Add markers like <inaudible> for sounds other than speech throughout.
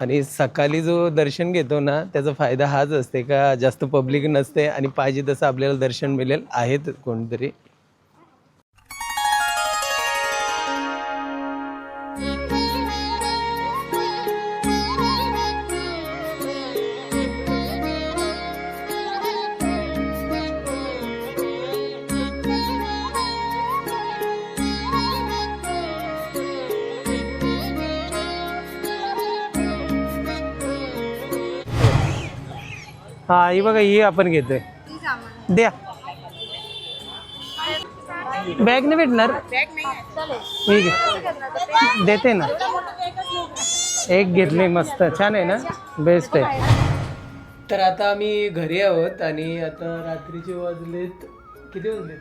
आणि सकाळी जो दर्शन घेतो ना त्याचा फायदा हाच असते का जास्त पब्लिक नसते आणि पाहिजे तसं आपल्याला दर्शन मिळेल. आहेत कोणतरी? हा ही बघा ही आपण घेतोय. द्या. बॅग नाही भेटणार? ठीक आहे. देते ना. एक घेतली मस्त. छान आहे ना? बेस्ट आहे. तर आता आम्ही घरी आहोत आणि आता रात्रीचे वाजलेत किती वाजलेत?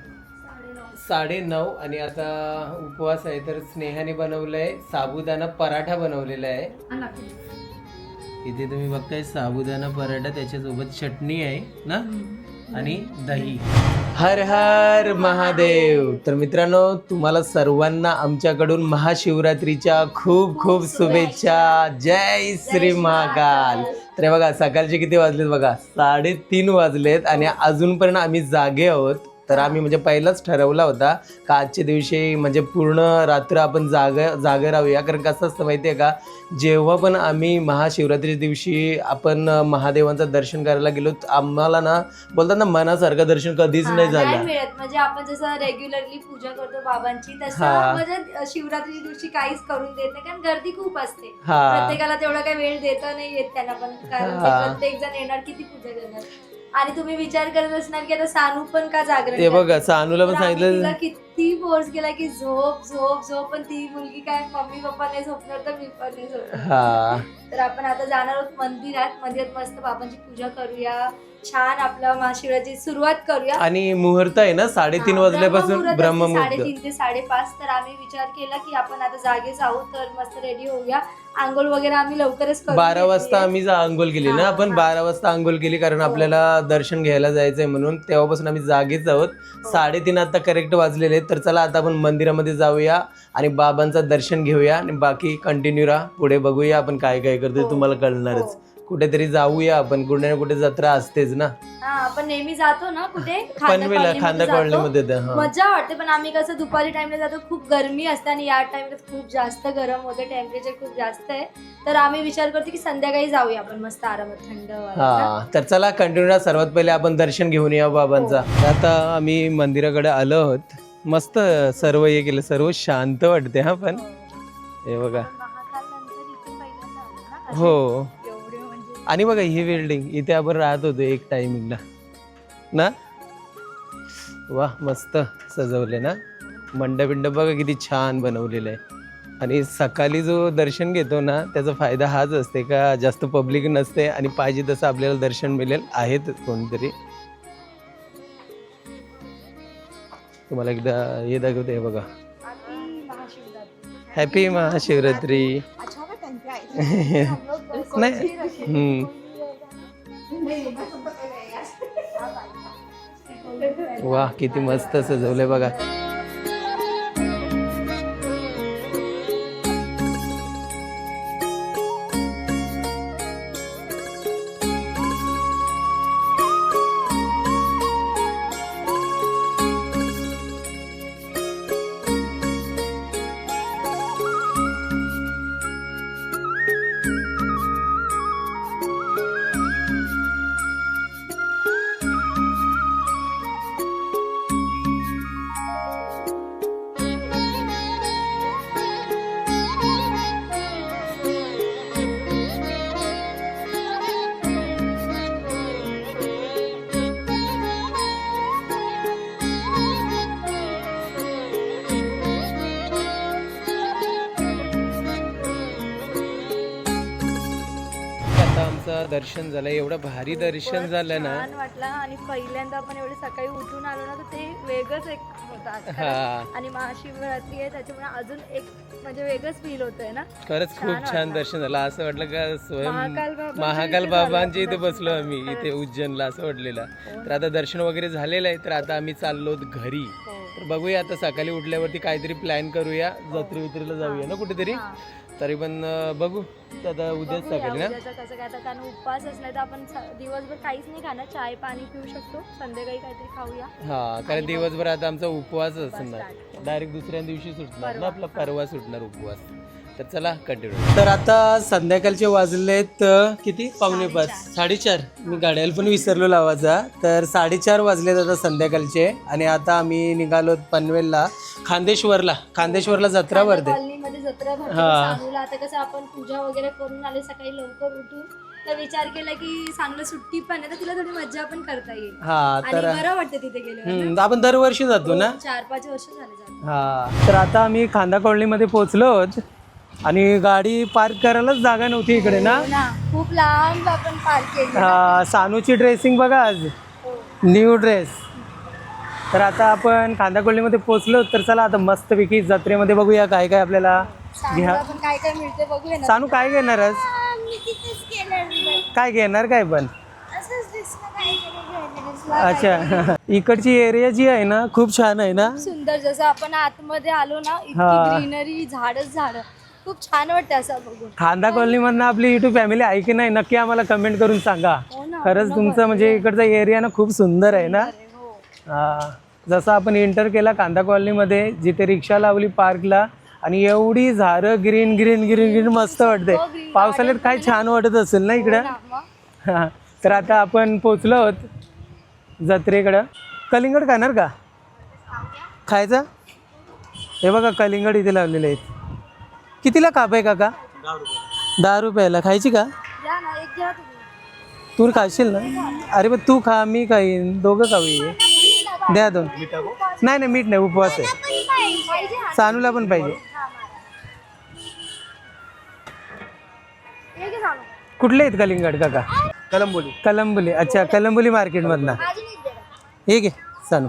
साडे नऊ आणि आता उपवास आहे तर स्नेहाने बनवलंय साबुदाणा पराठा बनवलेला आहे. इथे तुम्ही बघताय साबुदाणा पराठा त्याच्यासोबत चटणी आहे ना? आणि दही. हर हर महादेव. तर मित्रांनो तुम्हाला सर्वांना आमच्याकडून महाशिवरात्रीच्या खूप खूप शुभेच्छा. जय श्री महाकाल. तर बघा सकाळचे किती वाजलेत बघा? साडेतीन वाजलेत आणि अजूनपर्यंत आम्ही जागे आहोत. तर आम्ही म्हणजे पहिलाच ठरवला होता का आजच्या दिवशी म्हणजे पूर्ण रात्र आपण जाग जागे राहूया. कारण कसं असतं माहिती आहे का जेव्हा पण आम्ही महाशिवरात्रीच्या दिवशी आपण महादेवांचं दर्शन करायला गेलो आम्हाला ना बोलतात ना मनासारखं दर्शन कधीच नाही झालं. मिळत. म्हणजे आपण जसं रेग्युलरली पूजा करतो बाबांची तसं. म्हणजे शिवरात्रीच्या दिवशी काहीच करून देत नाही. कारण गर्दी खूप असते. हा. प्रत्येकाला तेवढा काही वेळ देता नाही येत त्यांना पण. कारण. प्रत्येक जण येणार किती पूजा करणार. आणि तुम्ही विचार करत असणार की आता सानू पण का जागरण ते? बघा सानूला पण तर आम्ही तिला सांगितलं किती फोर्स केला की झोप झोप झोप पण ती मुलगी काय मम्मी पप्पा नाही झोपणार तर मी पण नाही झोपणार. हा. तर आपण आता जाणार आहोत मंदिरात. मंदिरात मस्त बाबांची पूजा करूया. छान आपलं महाशिवराची सुरुवात करूया आणि मुहूर्त आहे ना साडेतीन हा, वाजल्यापासून ब्रह्ममुहूर्त साडेतीन ते साडेपाच तर आम्ही विचार केला की आपण आता जागेच आहोत तर मस्त रेडी होऊया आंघोळ वगैरे आम्ही लवकरच करून बारा वाजता. आम्ही जा- आंघोळ केली ना हा, आपण हा. बारा वाजता आंघोळ केली कारण आपल्याला दर्शन घ्यायला जायचंय म्हणून तेव्हापासून आम्ही जागेच आहोत हो. साडेतीन आता करेक्ट वाजलेले आहेत. तर चला आता आपण मंदिरामध्ये जाऊया आणि बाबांचं दर्शन घेऊया आणि बाकी कंटिन्यू राहा पुढे बघूया आपण काय काय करतोय हो. तुम्हाला कळणारच हो. कुठेतरी जाऊया आपण कुठे ना कुठे जत्रा असतेच ना. हा आपण नेहमी जातो ना कुठे? <laughs> खांदा पनवेला खांदा जातो. कॉलनीमध्ये ते, हा. मजा वाटते पण आम्ही कसं दुपारी टाइमला जातो खूप गरमी असते आणि या टाइमला खूप जास्त गरम होते टेम्परेचर खूप जास्त आहे. तर आम्ही विचार करतो की संध्याकाळी जाऊया आपण मस्त आरामात थंड. हा तर चला कंटिन्यू सर्वात पहिले आपण दर्शन घेऊन या बाबांचा. हो. तर आता आम्ही मंदिराकडे आलो आहोत. मस्त सर्व हे केलं सर्व शांत वाटते हा पण. हे. बघा. महाकालनंतर इथे पहिल्यांदा आलो ना असे हो. एवढे म्हणजे आणि बघा ही बिल्डिंग इथे आपण राहत होतो एक टायमिंगला ना? वा मस्त सजवले ना? मंडप बिंडप बघा किती छान बनवलेलं आहे. आणि सकाळी जो दर्शन घेतो ना त्याचा फायदा हाच असते का जास्त पब्लिक नसते आणि पाहिजे तसं आपल्याला दर्शन मिळेल आहेत कोणतरी. तुम्हाला एकदा हे दाखवते हे बघा. हॅपी महाशिवरात्री. <laughs> नाही. हम्म. वा किती मस्त सजवलंय बघा दर्शन झालं एवढं भारी दर्शन झालं ना. छान वाटलं. आणि पहिल्यांदा आपण एवढे सकाळी उठून आलो ना तर ते वेगळंच एक होतं हा. आणि महाशिवरात्री आहे त्याच्यामुळे अजून एक म्हणजे वेगळंच फील होतंय ना. खरंच खूप छान. दर्शन झालं. असं वाटलं का स्वयं महाकाल बाबांच्या महाकाल इथे. बसलो आम्ही. इथे उज्जैनला असं वाटलेलं. हो. तर आता दर्शन वगैरे झालेलं आहे तर आता आम्ही चाललो घरी. हो. तर बघूया आता सकाळी उठल्यावरती काहीतरी प्लॅन करूया जत्रे वित्रेला जाऊया ना कुठेतरी? हा. तरी पण बघू. आता उद्याच बघूया सकाळी ना? उद्याचं कसं काय आता कारण उपवास असला तर आपण स- दिवसभर काहीच नाही खाणार. चाय पाणी पिऊ शकतो. संध्याकाळी काहीतरी खाऊया. हा कारण दिवसभर आता आमचा उपवास असणार. डायरेक्ट दुसऱ्या दिवशी सुटणार ना? आपला परवा सुटणार उपवास. तर चला कंटिन्यू तर आता संध्याकाळचे वाजलेत किती? पावणे पाच. साडेचार. मी गाड्याला पण विसरलो लावायचा. तर साडेचार वाजलेत आता संध्याकाळचे आणि आता आम्ही निघालो पनवेलला खांदेश्वरला. खांदेश्वरला जत्रा भरते कॉलनीमध्ये जत्रा भरते हा. सांगूला. आता कसं आपण पूजा वगैरे करून आले सकाळी लवकर उठून. तर विचार केला की चांगलं सुट्टी पण आहे तर तिला थोडी मज्जा पण करता येईल. हा आणि तर बरं वाटतं तिथे आपण दरवर्षी जातो ना? चार पाच वर्ष झाले. हा तर आता आम्ही खांदा कॉलनीमध्ये पोहोचलो आहोत आणि गाडी पार्क करायलाच जागा नव्हती इकडे ना? हो ना. खूप लांब आपण पार्क केली. हा, सानूची ड्रेसिंग बघा आज. New dress. तर आता आपण खांदा कॉलनीमध्ये पोहोचलो तर चला आता मस्तपैकी जत्रेमध्ये बघूया काय काय आपल्याला. घ्या. आपण काय काय मिळते बघूया ना. सानू काय घेणार आज मी तिथेच केलं काय घेणार काय पण? असंच दिसलं अच्छा. इकडची एरिया जी आहे ना खूप छान आहे ना? सुंदर. जसं आपण आतमध्ये आलो ना हा. इतकी ग्रीनरी झाडच झाड. खूप छान वाटतं असं बघून. खांदा कॉलनीमधनं आपली युट्यूब फॅमिली आहे की नाही नक्की आम्हाला कमेंट करून सांगा. हो ना खरंच तुमचं म्हणजे इकडचा एरिया ना खूप सुंदर आहे ना? हो. हा. जसं आपण एंटर केला कांदा कॉलनीमध्ये जिथे रिक्षा लावली पार्कला आणि एवढी झाडं ग्रीन ग्रीन ग्रीन ग्रीन मस्त वाटते. green पावसाळ्यात काय छान वाटत असेल ना इकडं? ना, मग. हा. तर आता आपण पोचलो आहोत जत्रेकडं. कलिंगड खाणार का? खायचा? हे बघा कलिंगड इथे लावलेले आहेत. कितीला काप आहे काका? दहा रुपयाला. खायची का? तू खाशील ना? अरे पण तू खा मी खाईन. दोघं खाऊ द्या दोन. नाही नाही मीठ नाही उपवास आहे. सानूला पण पाहिजे. हा. हे. कुठले आहेत कलिंगड काका? कलंबोली. कलंबुली. अच्छा कलंबुली ना. हे घे सानू.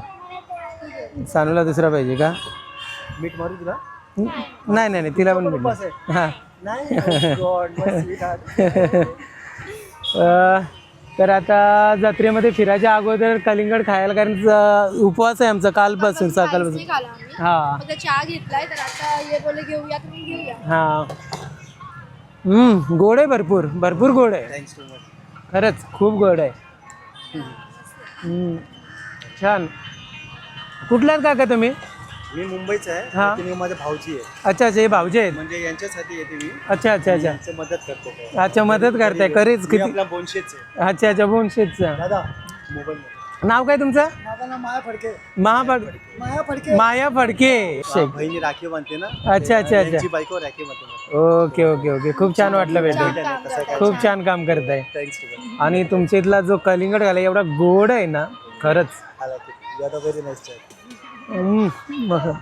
सानूला दुसरा पाहिजे का? मीठ मारू तुला? नाही नाही नाही तिला पण मीठ हां. <laughs> तर आता जत्रेमध्ये फिरायच्या अगोदर कलिंगड खायला कारण उपवास आहे आमचा कालपासून सकाळपासून. हे. हा चहा घेतलाय तर आता हे बोले घेऊया तुम्ही घेऊया. हा. हम्म गोड आहे भरपूर भरपूर गोड आहे. खरंच खूप गोड आहे. छान. कुठला आहेत काका तुम्ही? मी मुंबईचा आहे. हा. तुम्ही माझ्या भाऊजी आहे. अच्छा अच्छा हे भाऊजे आहेत. म्हणजे यांच्यासाठी येते मी. अच्छा अच्छा अच्छा. यांचं मदत करतो ते. अच्छा मदत करताय करेच मी किती आपला बोनशेच आहे. अच्छा अच्छा बोनशेतचं दादा मोबाईल नाव काय तुमचं? माझं नाव माया फडके. महाफड माया फडके. माया फडके. शेख. बहिणी राखी बांधते ना? अच्छा अच्छा अच्छा. यांची बायको राखी बांधते ओके ओके ओके. खूप छान वाटलं भेटून. खूप छान काम करताय. थँक्स टू आणि तुमच्या इथला जो कलिंगड घाला एवढा गोड आहे ना खरंच. Very nice. माझा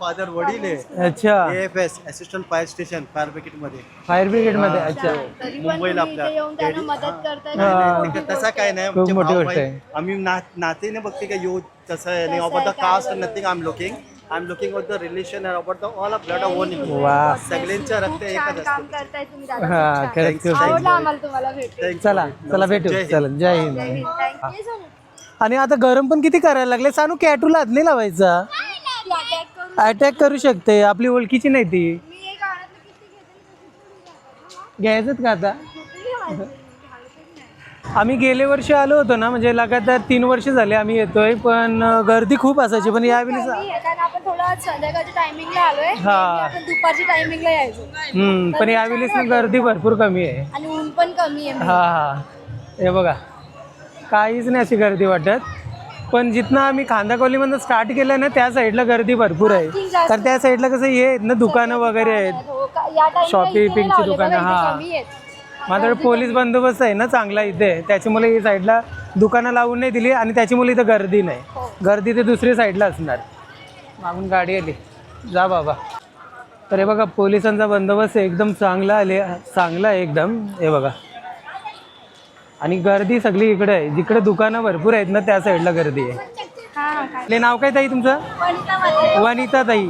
फादर वडील आहे. अच्छा. F S assistant fire station fire ब्रिगेडमध्ये. Fire ब्रिगेडमध्ये अच्छा. तरी पण मुंबईला तुम्ही इथे आपल्या येऊन त्यांना मदत करताय. हा. नाही, तसा काय नाही. खूप आमचे मोठी भाऊ गोष्ट भाई- आहे. आम्ही ना नातेने बघते का यो तसं आहे नाही. About the caste nothing I am looking I am looking of the relation about the all of blood of one वा. सगळ्यांचं रक्त खूप छान एकच काम असतं. करताय तुम्ही दादा हा खूप छान. खरंच खूप आवडलं आम्हाला तुम्हाला भेटून. Thank you. चला चला भेटू. जय हिंद. चला जय हिंद. much. आणि आता गरम पण किती करायला लागले? सानू कॅटूला हात नाही लावायचा. अटॅक करू शकते. आपली ओळखीची नाही ती. घ्यायचंच का आता. आम्ही गेले वर्षी आलो होतो ना म्हणजे लगातार तीन वर्ष झाले आम्ही येतोय पण गर्दी खूप असायची पण यावेळी सा- कमी आहे, कारण आपण थोडं संध्याकाळच्या टायमिंगला आलोय हा. नेहमी आपण दुपारच्या टायमिंगला यायचो. हम्म पण यावेळेस गर्दी भरपूर कमी आहे. आणि ऊन पण कमी आहे. हा हा. हे बघा. काहीच नाही अशी गर्दी वाटत. पण जिथनं आम्ही खांदा कॉलनीमधनं स्टार्ट केलं ना त्या साईडला गर्दी भरपूर आहे. तर त्या साईडला कसं हे आहेत ना दुकानं वगैरे आहेत. हो का- या टाइमला Shopping इथे ची लावले दुकानं, हा. माझ्याकडे पोलीस बंदोबस्त आहे ना चांगला इथे. त्याच्यामुळे ही साईडला दुकानं लावून नाही दिली आणि त्याच्यामुळे इथं गर्दी नाही. हो. गर्दी ते दुसरी साईडला असणार. मागून गाडी आली. जा बाबा. तर हे बघा पोलिसांचा बंदोबस्त एकदम चांगला आले चांगला आहे एकदम. हे बघा. आणि गर्दी सगळी इकडे आहे. जिकडे दुकानं भरपूर आहेत ना त्या साईडला गर्दी आहे. हा हा. आपले नाव काय ताई तुमचं. वनिता ताई.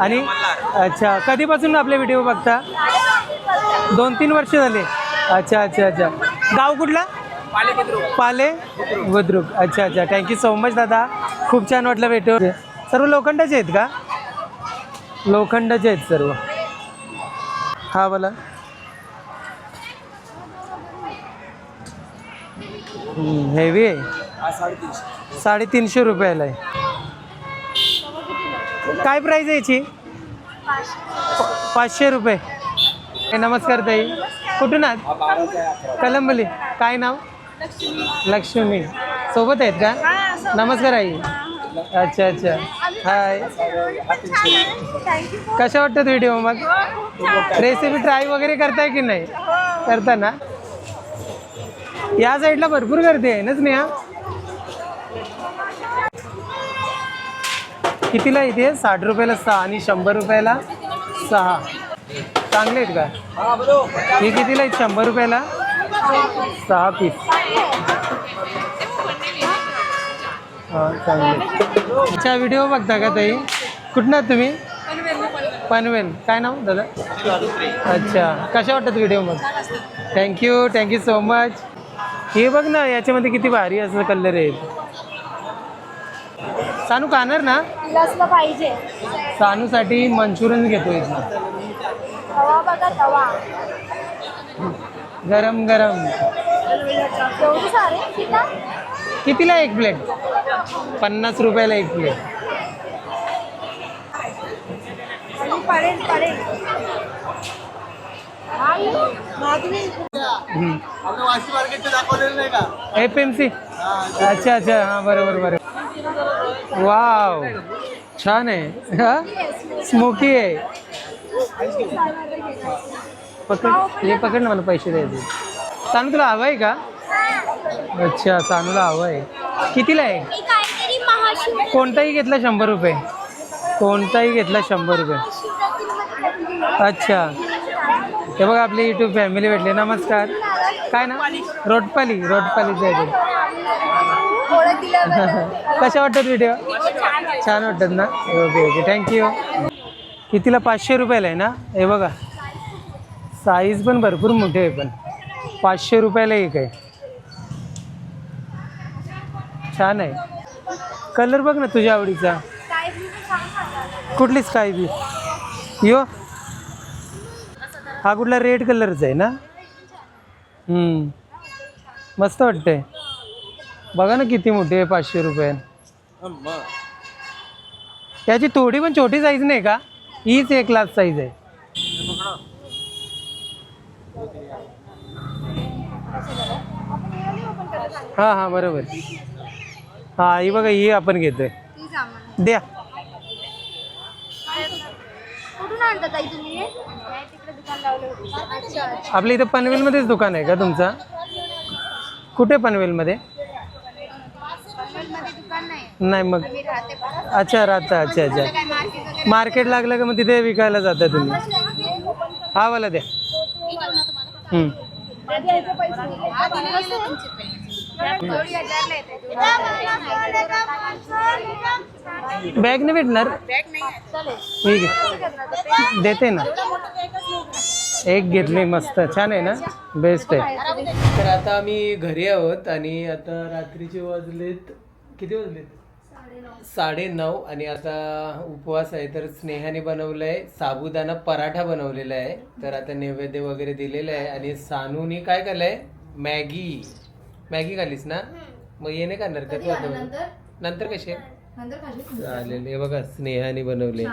आणि अच्छा कधीपासून आपले व्हिडिओ बघता? दोन तीन वर्ष झाले. अच्छा अच्छा अच्छा. गाव कुठला? पाले बुद्रुक. अच्छा अच्छा. थँक्यू सो मच दादा. खूप छान वाटलं भेटू सर्व लोखंडाचे आहेत का? लोखंडाचे आहेत सर्व. हा बोला. हेवी आहे. साडेतीनशे. रुपयाला आहे. काय प्राईज आहे याची? पाचशे रुपये. नमस्कार ताई. कुठून आहात? कलंबली. काय नाव? लक्ष्मी. सोबत आहेत का? नमस्कार आई. अच्छा अच्छा. हाय कशा वाटतात व्हिडिओ मग? रेसिपी ट्राय वगैरे करताय की नाही? करता ना या साईडला भरपूर गर्दी आहे ना स्नेहा? कितीला इथे? साठ रुपयाला सहा आणि शंभर रुपयाला सहा. चांगले आहेत का? हे कितीला आहेत? शंभर रुपयाला सहा पीस हां चांगले अच्छा व्हिडिओ बघता का ताई? कुठनं तुम्ही? पनवेल. काय नाव दादा? अच्छा. कशा वाटतात व्हिडिओ मग? थँक्यू थँक्यू सो मच हे बघ ना याच्यामध्ये किती भारी असं कलर आहेत सानू खाणार ना? पाहिजे. सानूसाठी मंचुरियन घेतो इथं गरम गरम. कितीला एक प्लेट पन्नास रुपयाला एक प्लेट पडेल पडेल. एफ एम सी अच्छा अच्छा. हां बरोबर बरोबर. वाव. छान आहे. हा? स्मोकी आहे. पकड. हे पकड ना मला पैसे द्यायचे सानू तुला हवं आहे का? अच्छा सानूला हवं आहे. कितीला आहे? कोणताही घेतला शंभर रुपये. कोणताही घेतला शंभर रुपये. अच्छा. हे बघा आपली युट्यूब फॅमिली भेटली. नमस्कार. काय ना? रोटपाली रोटपालीचं आहे <laughs> कशा वाटतात व्हिडिओ छान वाटतात ना? Okay okay. थँक्यू कितीला? पाचशे रुपयाला आहे ना? हे बघा. साईज पण भरपूर मोठी आहे पण. पाचशे रुपयाला एक आहे. छान आहे. कलर बघ ना तुझ्या आवडीचा. काय कुठली स्काय बी यो. हा कुठला रेड कलरचा आहे ना? हम्म. मस्त वाटतंय. बघा ना किती मोठी आहे पाचशे रुपये. याची थोडी पण छोटी साईज नाही का? हीच एक लाख साईज आहे. हां हां बरोबर. हां ही बघा ही आपण घेतोय. द्या. आपल्या इथं पनवेलमध्येच दुकान आहे का तुमचा? कुठे पनवेलमध्ये? नाही. नाही मग अच्छा राहता अच्छा अच्छा. मार्केट लागलं का मग तिथे विकायला जाता तुम्ही? हा वाला द्या. बॅग नाही भेटणार? ठीक आहे. देते ना. एक घेतली मस्त. छान आहे ना? बेस्ट आहे. तर आता आम्ही घरी आहोत आणि आता रात्रीचे वाजलेत किती वाजलेत? साडे नऊ आणि आता उपवास आहे. तर स्नेहाने बनवलंय साबुदाणा पराठा बनवलेला आहे. तर आता नैवेद्य वगैरे दिलेलं आहे. आणि सानूने काय केलंय? मॅगी. मॅगी खालीस ना? मग ये नाही करणार का तू बनव? नंतर? कसे चालेल. हे बघा स्नेहाने बनवले.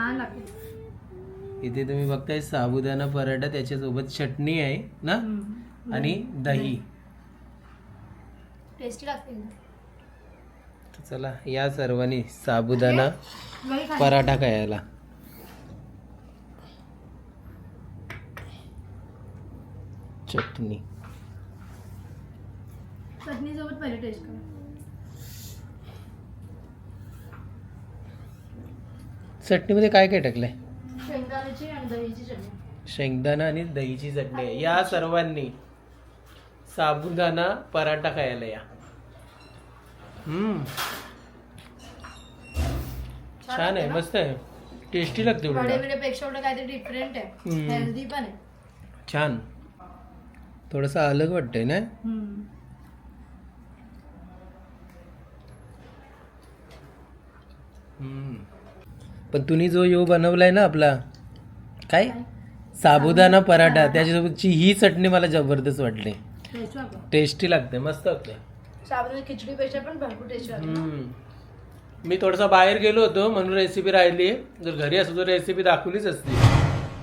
इथे तुम्ही बघताय साबुदाणा पराठा त्याच्यासोबत चटणी आहे ना? आणि दही. टेस्टी लागते तर चला या सर्वांनी साबुदाणा पराठा खायला. चटणी. चटणी सोबत पहिले टेस्ट करा. चटणीमध्ये काय काय टाकलंय? शेंगदाण्याची आणि दहीची चटणी. शेंगदाणा आणि दहीची चटणी आहे. या सर्वांनी साबुदाणा पराठा खायला या. हम्म. छान आहे मस्त आहे. टेस्टी लागते वडे उलट बिडेपेक्षा एवढं काहीतरी डिफरंट आहे. हम्म. हेल्दी पण आहे. छान. थोडंसं अलग वाटतंय ना? हम्म. पण तुम्ही जो यो बनवलाय ना आपला काय? साबुदाणा पराठा त्याच्यासोबतची ही चटणी मला जबरदस्त वाटली. टेस्टी लागते मस्त लागते साबुदाणा खिचडीपेक्षा पण भरपूर टेस्ट. मी थोडासा बाहेर गेलो होतो म्हणून रेसिपी राहिली. जर घरी असतो तर रेसिपी दाखवलीच असती.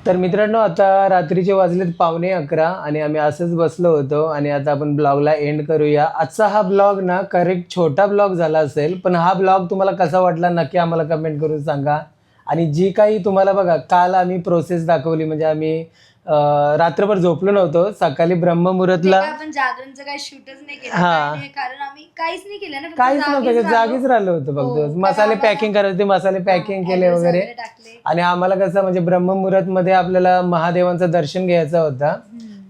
तर मित्रांनो आता रात्रीचे वाजलेत पावणे अकरा आणि आम्ही असंच बसलो होतो आणि आता आपण ब्लॉगला एंड करूया. आजचा हा ब्लॉग ना करेक्ट छोटा ब्लॉग झाला असेल पण हा ब्लॉग तुम्हाला कसा वाटला नक्की आम्हाला कमेंट करून सांगा. आणि जी काही तुम्हाला बघा काल आम्ही प्रोसेस दाखवली म्हणजे आम्ही रात्रभर झोपलो नव्हतो. सकाळी ब्रह्ममुहूर्तला आपण जागरणचं काही शूटच नाही केलं. हा. काय नाही, कारण आम्ही काहीच नाही केलं ना फक्त काहीच नव्हतं जागीच राहिलो. जागीच राहिलो होतो हो, फक्त. तर मसाले आम्हाला- पॅकिंग करायचे होते मसाले पॅकिंग केले Address वगैरे. टाकले. आणि आम्हाला कसं म्हणजे ब्रह्ममुहूर्त मध्ये आपल्याला महादेवांचं दर्शन घ्यायचं होता.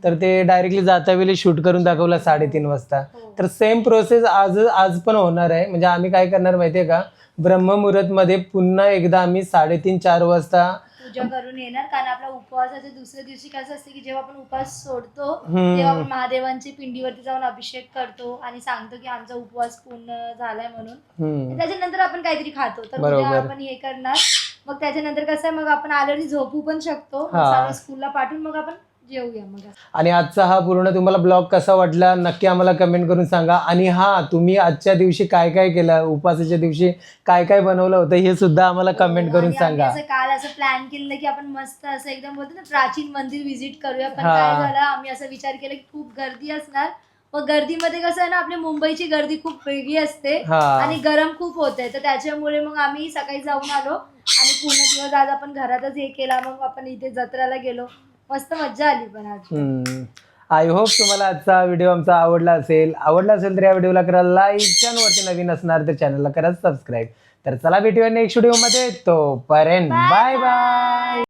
तर ते डायरेक्टली जाता वेळी शूट करून दाखवला साडेतीन वाजता. हो. तर सेम प्रोसेस आज आज पण होणार आहे. म्हणजे आम्ही काय करणार माहितीये का? ब्रह्ममुहूर्त मध्ये पुन्हा एकदा आम्ही साडेतीन चार वाजता पूजा करून येणार कारण आपला उपवासाच्या दुसऱ्या दिवशी कसं असते की जेव्हा आपण उपवास सोडतो. तेव्हा आपण महादेवांची पिंडीवरती जाऊन अभिषेक करतो आणि सांगतो की आमचा उपवास पूर्ण झालाय म्हणून. त्याच्यानंतर आपण काहीतरी खातो तर उद्या. आपण हे करणार मग त्याच्यानंतर कसं आहे मग आपण आल्यावरती झोपू पण शकतो. स्कूलला पाठवून मग आपण जेवूया मग आणि आजचा हा पूर्ण तुम्हाला ब्लॉग कसा वाटला नक्की आम्हाला कमेंट करून सांगा. आणि हा तुम्ही आजच्या दिवशी काय काय केलं उपासाच्या दिवशी काय काय बनवलं होतं हे सुद्धा आम्हाला कमेंट करून आणि आम्ही सांगा. असं काल असं प्लॅन केलेलं की आपण मस्त असं एकदम बोलतो ना प्राचीन मंदिर व्हिजिट करूया. पण हा. काय झालं आम्ही असं विचार केला की खूप गर्दी असणार. मग गर्दीमध्ये कसं आहे ना आपल्या मुंबईची गर्दी खूप वेगळी असते हा. आणि गरम खूप होते तर त्याच्यामुळे मग आम्ही सकाळी जाऊन आलो आणि पूर्ण दिवस आज आपण घरातच हे केला. मग आपण इथे जत्रेला गेलो. मस्त मज्जा आली पण आज. आय होप तुम्हाला आजचा व्हिडिओ आमचा आवडला असेल. आवडला असेल तर या व्हिडिओला करा लाईक चॅनलवरती नवीन असणार तर चॅनलला करा सबस्क्राईब तर चला भेटूया नेक्स्ट व्हिडिओमध्ये तोपर्यंत बाय बाय